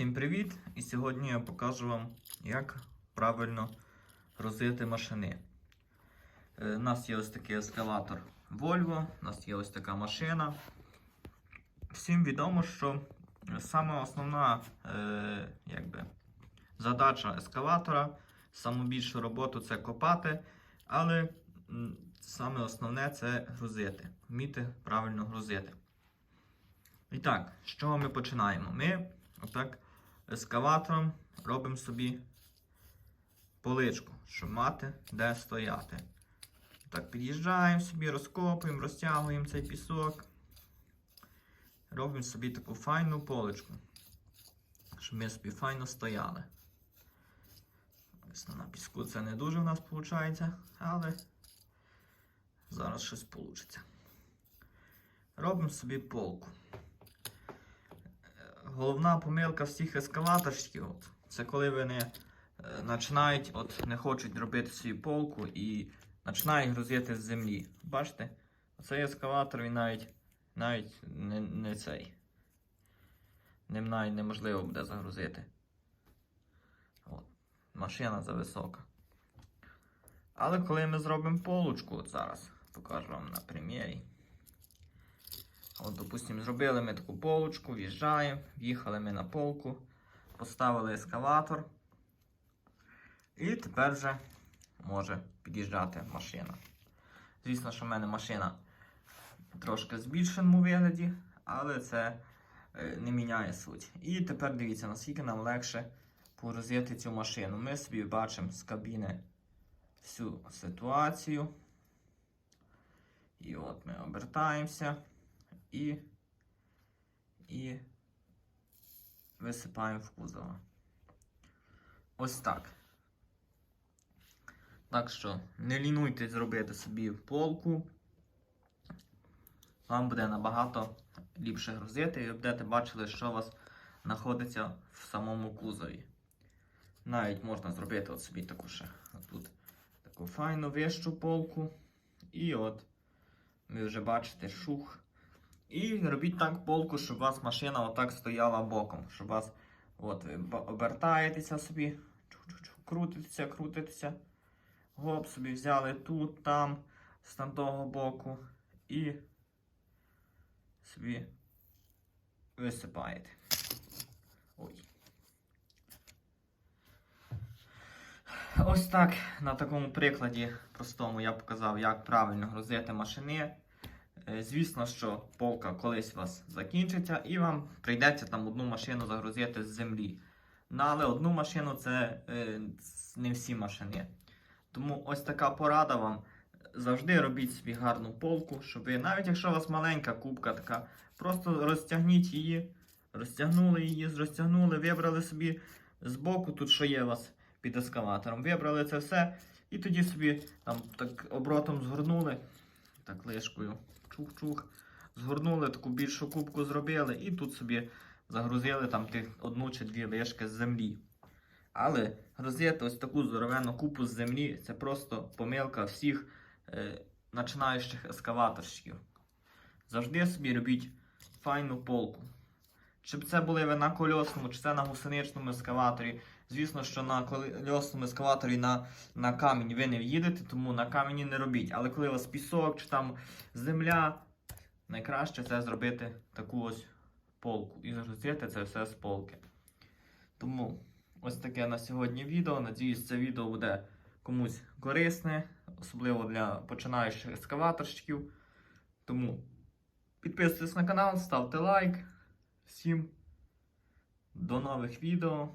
Всім привіт! І сьогодні я покажу вам, як правильно грузити машини. Е, У нас є ось такий ескалатор Volvo, у нас є ось така машина. Всім відомо, що саме основна е, якби, задача ескалатора, саму більшу роботу це копати, але саме основне це грузити, вміти правильно грузити. І так, з чого ми починаємо? Ми отак ескаватором робимо собі поличку, щоб мати де стояти. Так, під'їжджаємо собі, розкопуємо, розтягуємо цей пісок. Робимо собі таку файну поличку, щоб ми собі файно стояли. Ось на піску це не дуже в нас виходить, але зараз щось вийде. Робимо собі полку головна помилка всіх ескалаторщиків це коли вони е, починають, от не хочуть робити свою полку і починають грузити з землі. Бачите? Оцей ескалатор він навіть навіть не, не цей. Ним навіть неможливо буде загрузити. От, машина зависока. Але коли ми зробимо полочку, от зараз покажу вам на примірі. От, допустимо, зробили ми таку полочку, в'їжджаємо, в'їхали ми на полку, поставили ескалатор. І тепер вже може під'їжджати машина. Звісно, що в мене машина трошки збільшеному вигляді, але це е, не міняє суть. І тепер дивіться, наскільки нам легше погрузити цю машину. Ми собі бачимо з кабіни всю ситуацію. І от ми обертаємося і, і висипаємо в кузова. Ось так. Так що не лінуйтесь зробити собі полку. Вам буде набагато ліпше грузити, і будете бачили, що у вас знаходиться в самому кузові. Навіть можна зробити от собі таку ще тут таку файну вищу полку. І от ви вже бачите шух. І робіть так полку, щоб у вас машина отак стояла боком. Щоб у вас от, обертаєтеся собі, чу-чу-чу, крутитеся, крутитеся. Гоп, собі взяли тут, там, з там того боку. І собі висипаєте. Ой. Ось так на такому прикладі простому я показав, як правильно грузити машини. Е, Звісно, що полка колись у вас закінчиться, і вам прийдеться там одну машину загрузити з землі. Ну, але одну машину це е, не всі машини. Тому ось така порада вам. Завжди робіть собі гарну полку, щоб ви, навіть якщо у вас маленька кубка така, просто розтягніть її, розтягнули її, розтягнули, вибрали собі з боку, тут що є у вас під ескалатором, вибрали це все, і тоді собі там так оборотом згорнули, так лишкою, чух-чух, згорнули, таку більшу кубку зробили, і тут собі загрузили там тих одну чи дві лишки з землі. Але грузити ось таку здоровенну купу з землі це просто помилка всіх е, починаючих ескаваторщиків. Завжди собі робіть файну полку. Щоб це були ви на кольосному, чи це на гусеничному ескаваторі. Звісно, що на кольосному ескаваторі на, на камінь ви не в'їдете, тому на камені не робіть. Але коли у вас пісок чи там земля, найкраще це зробити таку ось полку і загрузити це все з полки. Тому ось таке на сьогодні відео. Надіюсь, це відео буде комусь корисне, особливо для починаючих ескаваторщиків. Тому підписуйтесь на канал, ставте лайк. Всім до нових відео.